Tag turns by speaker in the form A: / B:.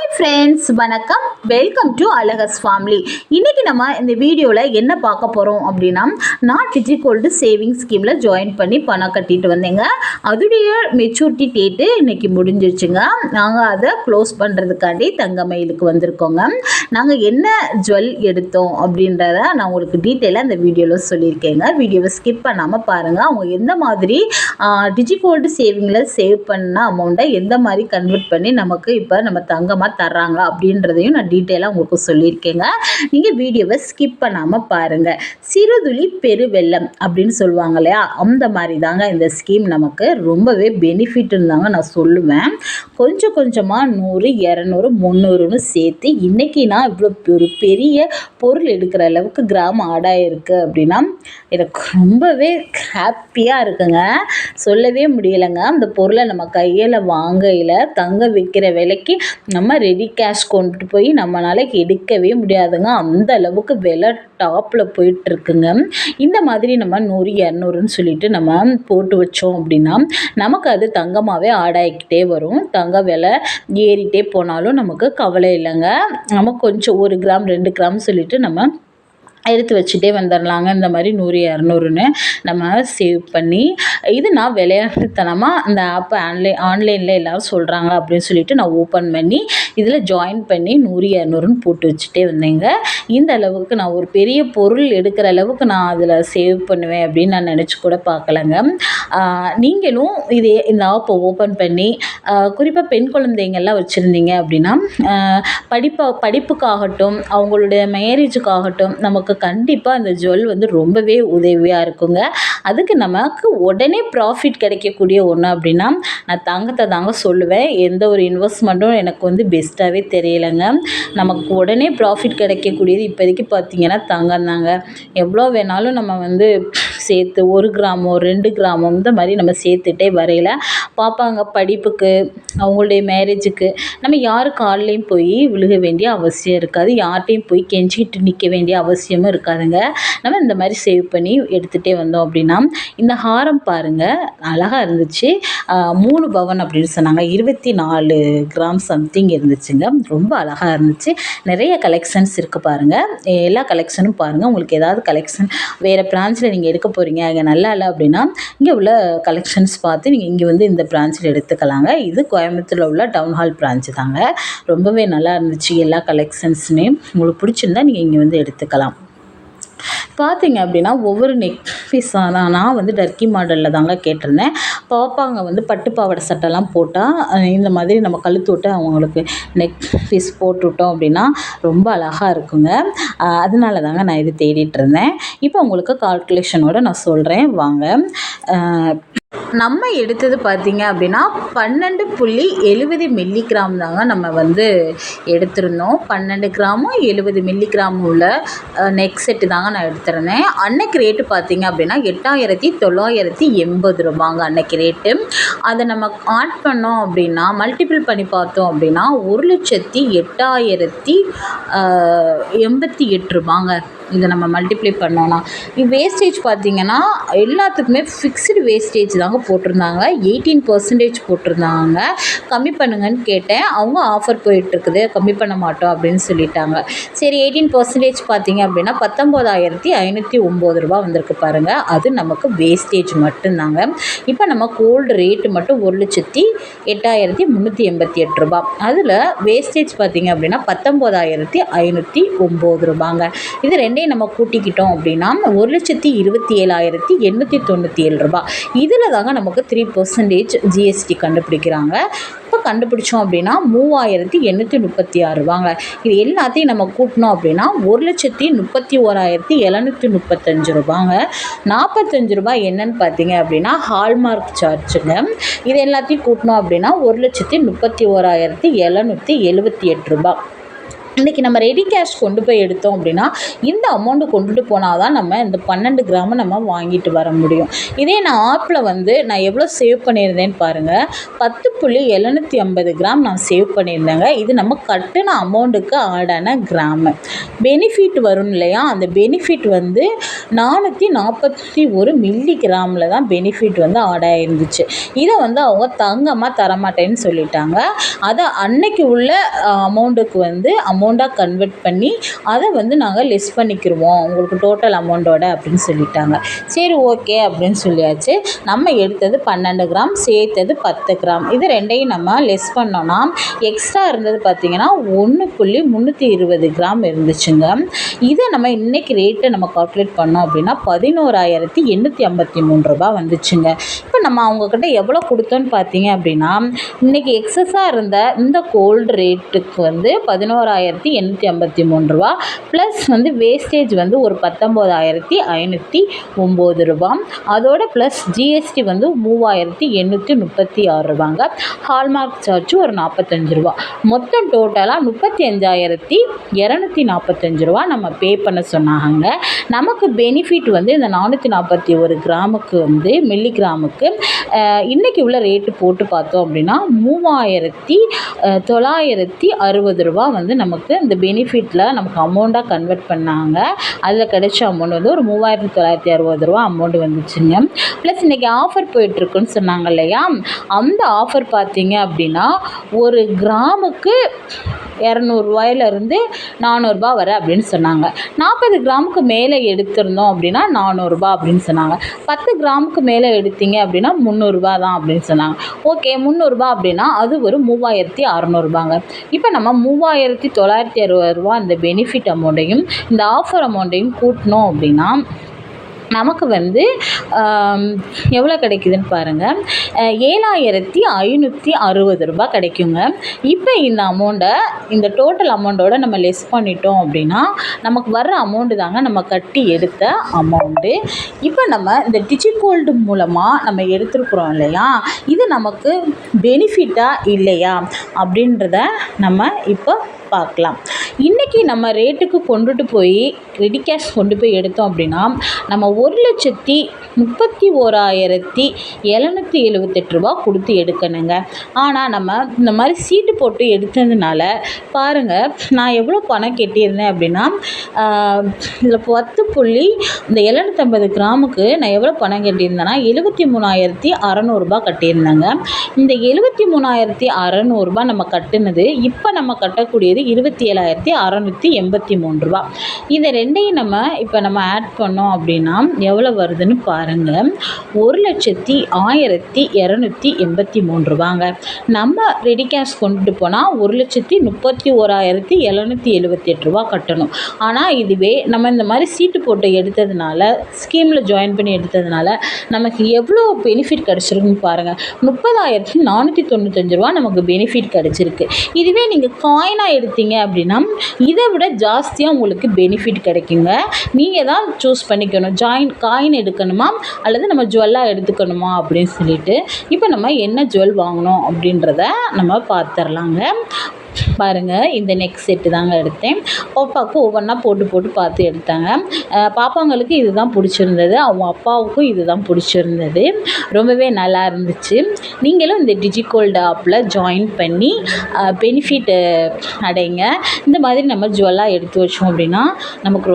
A: Hi friends வணக்கம். Welcome to அழகஸ் family இன்றைக்கி நம்ம இந்த வீடியோவில் என்ன பார்க்க போகிறோம் அப்படின்னா நான் டிஜிகோல்டு சேவிங் ஸ்கீமில் ஜாயின் பண்ணி பணம் கட்டிட்டு வந்தேங்க. அதுடைய மெச்சூரிட்டி டேட்டு இன்றைக்கி முடிஞ்சிருச்சுங்க. நாங்கள் அதை க்ளோஸ் பண்ணுறதுக்காண்டி தங்கமயிலுக்கு வந்திருக்கோங்க. நாங்கள் என்ன ஜுவல் எடுத்தோம் அப்படின்றத நான் உங்களுக்கு டீட்டெயிலாக இந்த வீடியோவில் சொல்லியிருக்கேங்க. வீடியோவை ஸ்கிப் பண்ணாமல் பாருங்கள் அவங்க எந்த மாதிரி டிஜிகோல்டு சேவிங்கில் சேவ் பண்ண அமௌண்ட்டை எந்த மாதிரி கன்வெர்ட் பண்ணி நமக்கு இப்போ நம்ம தங்கமாக தர்றாங்க அப்படின்றதையும் நான் டீட்டெயிலாக உங்களுக்கு சொல்லியிருக்கேங்க. நீங்கள் வீடியோவை ஸ்கிப் பண்ணாமல் பாருங்கள் சிறுதுளி பெருவெள்ளம் அப்படின்னு சொல்லுவாங்க இல்லையா? அந்த மாதிரி தாங்க இந்த ஸ்கீம் நமக்கு ரொம்பவே பெனிஃபிட்னு தாங்க நான் சொல்லுவேன். கொஞ்சம் கொஞ்சமாக நூறு இரநூறு முந்நூறுன்னு சேர்த்து இன்றைக்கி நான் இவ்வளோ ஒரு பெரிய பொருள் எடுக்கிற அளவுக்கு கிராமம் ஆடாயிருக்கு அப்படின்னா எனக்கு ரொம்பவே ஹாப்பியாக இருக்குங்க. சொல்லவே முடியலைங்க. அந்த பொருளை நம்ம கையில் வாங்கையில் தங்க விற்கிற விலைக்கு நம்ம ரெடி கேஷ் கொண்டுட்டு போய் நம்மளால் எடுக்கவே முடியாதுங்க. அந்த அளவுக்கு விலை டாப்பில் போயிட்டுருக்குங்க. இந்த மாதிரி நம்ம நூறு இரநூறுன்னு சொல்லிட்டு நம்ம போட்டு வச்சோம் அப்படின்னா நமக்கு அது தங்கமாகவே ஆடாயிக்கிட்டே வரும். தங்க விலை ஏறிட்டே போனாலும் நமக்கு கவலை இல்லைங்க. நமக்கு கொஞ்சம் ஒரு கிராம் ரெண்டு கிராம் சொல்லிவிட்டு நம்ம எடுத்து வச்சுட்டே வந்துடலாங்க இந்த மாதிரி நூறு இரநூறுன்னு நம்ம சேவ் பண்ணி இது நான் விளையாட்டுத்தனமாக இந்த ஆப்பை ஆன்லைன் ஆன்லைனில் எல்லோரும் சொல்கிறாங்க அப்படின்னு சொல்லிட்டு நான் ஓப்பன் பண்ணி இதில் ஜாயின் பண்ணி நூறு இரநூறுன்னு போட்டு வச்சுட்டே வந்தேங்க. இந்த அளவுக்கு நான் ஒரு பெரிய பொருள் எடுக்கிற அளவுக்கு நான் அதில் சேவ் பண்ணுவேன் அப்படின்னு நான் நினச்சி கூட பார்க்கலங்க. நீங்களும் இதே இந்த ஆப்பை ஓப்பன் பண்ணி குறிப்பாக பெண் குழந்தைங்கள்லாம் வச்சுருந்தீங்க அப்படின்னா படிப்பை படிப்புக்காகட்டும் அவங்களுடைய மேரேஜுக்காகட்டும் நமக்கு நமக்கு கண்டிப்பாக அந்த ஜுவல் வந்து ரொம்பவே உதவியாக இருக்குங்க. அதுக்கு நமக்கு உடனே ப்ராஃபிட் கிடைக்கக்கூடிய ஒன்று அப்படின்னா நான் தங்கத்தை தாங்க சொல்லுவேன். எந்த ஒரு இன்வெஸ்ட்மெண்ட்டும் எனக்கு வந்து பெஸ்ட்டாகவே தெரியலைங்க. நமக்கு உடனே ப்ராஃபிட் கிடைக்கக்கூடியது இப்போதைக்கு பார்த்திங்கன்னா தங்கம் தாங்க. எவ்வளோ வேணாலும் நம்ம வந்து சேர்த்து ஒரு கிராமம் ரெண்டு கிராமம் இந்த மாதிரி நம்ம சேர்த்துட்டே வரையில். பார்ப்பாங்க படிப்புக்கு அவங்களுடைய மேரேஜுக்கு நம்ம யார் கால்லையும் போய் விழுக வேண்டிய அவசியம் இருக்காது. யார்கிட்டையும் போய் கெஞ்சிக்கிட்டு நிற்க வேண்டிய அவசியமும் இருக்காதுங்க. நம்ம இந்த மாதிரி சேவ் பண்ணி எடுத்துகிட்டே வந்தோம் அப்படின்னா இந்த ஹாரம் பாருங்கள் அழகாக இருந்துச்சு. மூணு பவன் அப்படின்னு சொன்னாங்க. இருபத்தி நாலு கிராம் சம்திங் இருந்துச்சுங்க. ரொம்ப அழகாக இருந்துச்சு. நிறைய கலெக்ஷன்ஸ் இருக்குது பாருங்கள் எல்லா கலெக்ஷனும் பாருங்கள் உங்களுக்கு ஏதாவது கலெக்ஷன் வேறு பிரான்ச்சில் நீங்கள் எடுக்க போகிறீங்க அங்கே நல்லா இல்லை அப்படின்னா இங்கே உள்ள கலெக்ஷன்ஸ் பார்த்து நீங்கள் இங்கே வந்து இந்த பிரான்ச்சில் எடுத்துக்கலாங்க. இது கோயம்புத்தூரில் உள்ள டவுன் ஹால் பிரான்ச்சு தாங்க. ரொம்பவே நல்லா இருந்துச்சு எல்லா கலெக்ஷன்ஸுமே உங்களுக்கு பிடிச்சிருந்தா நீங்கள் இங்கே வந்து எடுத்துக்கலாம். பார்த்தீங்க அப்படின்னா ஒவ்வொரு நெக் பீஸாக தான் நான் வந்து டர்க்கி மாடலில் தாங்க கேட்டிருந்தேன். பாப்பாங்க வந்து பட்டு பாவாடை சட்டைலாம் போட்டால் இந்த மாதிரி நம்ம கழுத்து விட்டு அவங்களுக்கு நெக் பீஸ் போட்டு விட்டோம் அப்படின்னா ரொம்ப அழகாக இருக்குங்க. அதனால தாங்க நான் இது தேடிட்டு இருந்தேன். இப்போ உங்களுக்கு கால்குலேஷனோட நான் சொல்கிறேன் வாங்க. நம்ம எடுத்தது பார்த்திங்க அப்படின்னா பன்னெண்டு புள்ளி எழுபது மில்லிகிராம் தாங்க நம்ம வந்து எடுத்திருந்தோம். பன்னெண்டு கிராமும் எழுபது மில்லிகிராம் உள்ள நெக் செட்டு தாங்க நான் எடுத்திருந்தேன். அன்னைக்கு ரேட்டு பார்த்திங்க அப்படின்னா எட்டாயிரத்தி தொள்ளாயிரத்தி எண்பது ரூபாங்க அன்னைக்கு ரேட்டு அதை நம்ம ஆட் பண்ணோம் அப்படின்னா மல்டிபிள் பண்ணி பார்த்தோம் அப்படின்னா ஒரு லட்சத்தி எட்டாயிரத்தி எண்பத்தி எட்டு ரூபாங்க. இதை நம்ம மல்டிப்ளை பண்ணோன்னா வேஸ்டேஜ் பார்த்திங்கன்னா எல்லாத்துக்குமே ஃபிக்ஸ்டு வேஸ்டேஜ் தாங்க போட்டிருந்தாங்க. எயிட்டீன் பர்சன்டேஜ் போட்டிருந்தாங்க. கம்மி பண்ணுங்கன்னு கேட்டேன். அவங்க ஆஃபர் போயிட்டுருக்குது. கம்மி பண்ண மாட்டோம் அப்படின்னு சொல்லிட்டாங்க. சரி எயிட்டீன் பர்சன்டேஜ் பார்த்திங்க அப்படின்னா பத்தொம்போதாயிரத்தி ஐநூற்றி ஒம்பது ரூபா வந்திருக்கு பாருங்கள் அது நமக்கு வேஸ்டேஜ் மட்டும்தாங்க. இப்போ நம்ம கோல்டு ரேட்டு மட்டும் ஒரு லட்சத்தி எட்டாயிரத்தி முந்நூற்றி எண்பத்தி எட்டு ரூபா அதில் வேஸ்டேஜ் பார்த்திங்க அப்படின்னா பத்தொம்போதாயிரத்தி ஐநூற்றி ஒம்பது ரூபாங்க. இது ரெண்டு ரெண்டையும் நம்ம கூட்டிக்கிட்டோம் அப்படின்னா ஒரு லட்சத்தி இருபத்தி ஏழாயிரத்தி எண்ணூற்றி தொண்ணூற்றி ஏழு ரூபா இதில் தாங்க நமக்கு த்ரீ பர்சன்டேஜ் ஜிஎஸ்டி கண்டுபிடிக்கிறாங்க. இப்போ கண்டுபிடிச்சோம் அப்படின்னா மூவாயிரத்தி எண்ணூற்றி முப்பத்தி ஆறு ரூபாங்க. இது எல்லாத்தையும் நம்ம கூட்டினோம் அப்படின்னா ஒரு லட்சத்தி முப்பத்தி ஓராயிரத்தி எழுநூற்றி முப்பத்தஞ்சு ரூபாங்க. நாற்பத்தஞ்சு ரூபாய் என்னன்னு பார்த்தீங்க அப்படின்னா ஹால்மார்க் சார்ஜுங்க இது எல்லாத்தையும் கூட்டினோம் அப்படின்னா ஒரு லட்சத்தி முப்பத்தி ஓராயிரத்தி எழுநூற்றி எழுபத்தி எட்டு ரூபாய். இன்றைக்கி நம்ம ரெடி கேஷ் கொண்டு போய் எடுத்தோம் அப்படின்னா இந்த அமௌண்ட்டு கொண்டுட்டு போனால் தான் நம்ம இந்த பன்னெண்டு கிராமை நம்ம வாங்கிட்டு வர முடியும். இதே நான் ஆப்பில் வந்து நான் எவ்வளோ சேவ் பண்ணியிருந்தேன்னு பாருங்கள் பத்து புள்ளி எழுநூற்றி ஐம்பது கிராம் நான் சேவ் பண்ணியிருந்தேங்க. இது நம்ம கட்டின அமௌண்ட்டுக்கு ஆடான கிராமு பெனிஃபிட் வரும் இல்லையா? அந்த பெனிஃபிட் வந்து நானூற்றி நாற்பத்தி ஒரு மில்லி கிராமில் தான் பெனிஃபிட் வந்து ஆட் ஆயிருந்துச்சு. இதை வந்து அவங்க தங்கமாக தரமாட்டேன்னு சொல்லிட்டாங்க. அதை அன்னைக்கு உள்ள அமௌண்ட்டுக்கு வந்து அமௌண்ட்டாக கன்வெர்ட் பண்ணி அதை வந்து நாங்கள் லெஸ் பண்ணிக்கிருவோம். உங்களுக்கு டோட்டல் அமௌண்ட்டோட அப்படின்னு சொல்லிட்டாங்க. சரி ஓகே அப்படின்னு சொல்லியாச்சு. நம்ம எடுத்தது பன்னெண்டு கிராம் சேர்த்தது பத்து கிராம். இது ரெண்டையும் நம்ம லெஸ் பண்ணோன்னா எக்ஸ்ட்ரா இருந்தது பார்த்திங்கன்னா ஒன்று புள்ளி முந்நூற்றி இருபது கிராம் இருந்துச்சுங்க. இதை நம்ம இன்றைக்கி ரேட்டை நம்ம கால்குலேட் பண்ணோம் அப்படின்னா பதினோராயிரத்தி எண்ணூற்றி ஐம்பத்தி மூணு ரூபா வந்துச்சுங்க. இப்போ நம்ம அவங்கக்கிட்ட எவ்வளோ கொடுத்தோன்னு பார்த்தீங்க அப்படின்னா இன்றைக்கி எக்ஸஸாக இருந்த இந்த கோல்டு ரேட்டுக்கு வந்து பதினோராயிரத்தி எண்ணூற்றி ஐம்பத்தி மூணு ரூபா. ப்ளஸ் வந்து வேஸ்டேஜ் வந்து ஒரு பத்தொம்போதாயிரத்தி ஐநூற்றி ஒம்பது ரூபா. அதோட ப்ளஸ் ஜிஎஸ்டி வந்து மூவாயிரத்தி எண்ணூற்றி முப்பத்தி ஆறு ரூபாங்க. ஹால்மார்க் சார்ஜ் ஒரு நாற்பத்தஞ்சு ரூபா. மொத்தம் டோட்டலாக முப்பத்தி அஞ்சாயிரத்தி இரநூத்தி நாற்பத்தஞ்சு ரூபா நம்ம பே பண்ண சொன்னாங்க. நமக்கு பெனிஃபிட் வந்து இந்த நானூற்றி நாற்பத்தி ஒரு கிராமுக்கு வந்து மில்லி கிராமுக்கு இன்றைக்கி உள்ள ரேட்டு போட்டு பார்த்தோம் அப்படின்னா மூவாயிரத்தி தொள்ளாயிரத்தி அறுபது ரூபா வந்து நமக்கு இந்த பெனிஃபிட்டில் நமக்கு அமௌண்ட்டாக கன்வெர்ட் பண்ணாங்க. அதில் கிடைச்ச அமௌண்ட் வந்து ஒரு மூவாயிரத்தி தொள்ளாயிரத்தி அறுபது ரூபா அமௌண்ட் வந்துச்சுங்க. ப்ளஸ் இன்றைக்கி ஆஃபர் போயிட்டுருக்குன்னு சொன்னாங்க இல்லையா? அந்த ஆஃபர் பார்த்தீங்க அப்படின்னா ஒரு கிராமுக்கு இரநூறுவாயிலேருந்து நானூறுரூபா வர அப்படின்னு சொன்னாங்க. நாற்பது கிராமுக்கு மேலே எடுத்திருந்தோம் அப்படின்னா நானூறுரூபா அப்படின்னு சொன்னாங்க. பத்து கிராமுக்கு மேலே எடுத்தீங்க அப்படின்னா முந்நூறுரூபா தான் அப்படின்னு சொன்னாங்க. ஓகே முந்நூறுரூபா அப்படின்னா அது ஒரு மூவாயிரத்தி அறநூறுபாங்க இப்போ நம்ம மூவாயிரத்தி தொள்ளாயிரத்தி தொள்ளாயிரத்தி அறுபது ரூபா அந்த பெனிஃபிட் அமௌண்ட்டையும் இந்த ஆஃபர் அமௌண்ட்டையும் கூட்டினோம் அப்படின்னா நமக்கு வந்து எவ்வளோ கிடைக்குதுன்னு பாருங்கள் ஏழாயிரத்தி ஐநூற்றி அறுபது ரூபாய் கிடைக்குங்க. இப்போ இந்த அமௌண்ட்டை இந்த டோட்டல் அமௌண்ட்டோட நம்ம லெஸ் பண்ணிட்டோம் அப்படின்னா நமக்கு வர்ற அமௌண்ட்டு தாங்க நம்ம கட்டி எடுத்த அமௌண்ட்டு இப்போ நம்ம இந்த டிஜிகோல்டு மூலமாக நம்ம எடுத்துருக்குறோம் இல்லையா? இது நமக்கு பெனிஃபிட்டாக இல்லையா? அப்படின்றத நம்ம இப்போ பார்க்கலாம். இன்றைக்கி நம்ம ரேட்டுக்கு கொண்டுட்டு போய் ரெடி கேஷ் கொண்டு போய் எடுத்தோம் அப்படின்னா நம்ம ஒரு லட்சத்தி முப்பத்தி ஓராயிரத்தி எழுநூற்றி எழுபத்தெட்டு ரூபா கொடுத்து எடுக்கணுங்க. ஆனால் நம்ம இந்த மாதிரி சீட்டு போட்டு எடுத்ததுனால பாருங்கள் நான் எவ்வளோ பணம் கட்டியிருந்தேன் அப்படின்னா இதில் பத்து புள்ளி இந்த எழுநூற்றம்பது கிராமுக்கு நான் எவ்வளோ பணம் கட்டியிருந்தேன்னா எழுபத்தி மூணாயிரத்தி அறநூறுபா கட்டியிருந்தேங்க. இந்த எழுபத்தி மூணாயிரத்தி அறநூறுபா நம்ம கட்டுனது இப்போ நம்ம கட்டக்கூடியது இருபத்தி ஏழாயிரத்தி அறநூற்றி எண்பத்தி மூணு ரூபா. இதை ரெண்டையும் நம்ம இப்போ நம்ம ஆட் பண்ணோம் அப்படின்னா எவ்வளோ வருதுன்னு பாருங்கள் ஒரு லட்சத்தி ஆயிரத்தி இரநூத்தி எண்பத்தி மூணு ரூபாங்க. நம்ம ரெடி கேஷ் கொண்டுட்டு போனால் ஒரு லட்சத்தி முப்பத்தி ஓராயிரத்தி எழுநூற்றி எழுபத்தெட்டு ரூபா கட்டணும். ஆனால் இதுவே நம்ம இந்த மாதிரி சீட்டு போட்டு எடுத்ததுனால ஸ்கீமில் ஜாயின் பண்ணி எடுத்ததுனால நமக்கு எவ்வளோ பெனிஃபிட் கிடச்சிருக்குன்னு பாருங்கள் முப்பதாயிரத்தி நானூற்றி தொண்ணூத்தஞ்சு ரூபா நமக்கு பெனிஃபிட் கிடச்சிருக்கு. இதுவே நீங்கள் காயினாக எடுத்தீங்க அப்படின்னா இதை விட ஜாஸ்தியாக உங்களுக்கு பெனிஃபிட் கிடைக்குங்க. நீங்கள் தான் சூஸ் பண்ணிக்கணும். ஜாயின் காயின் எடுக்கணுமா? அல்லது நம்ம ஜுவல்லாக எடுத்துக்கணுமா? அப்படின்னு சொல்லிட்டு இப்போ நம்ம என்ன ஜுவல் வாங்கணும் அப்படின்றத நம்ம பார்த்துர்லாங்க பாருங்கள் இந்த நெக் செட்டு தாங்க எடுத்தேன். பாப்பாவுக்கு ஒவ்வொன்றா போட்டு போட்டு பார்த்து எடுத்தாங்க. பாப்பாங்களுக்கு இது இதுதான் பிடிச்சிருந்தது. அவங்க அப்பாவுக்கும் இதுதான் பிடிச்சிருந்தது. ரொம்பவே நல்லா இருந்துச்சு. நீங்களும் இந்த டிஜிகோல்டு ஆப்பில் ஜாயின் பண்ணி பெனிஃபிட் அடைங்க. இந்த மாதிரி நம்ம ஜுவல்லாக எடுத்து வச்சோம் அப்படின்னா நமக்கு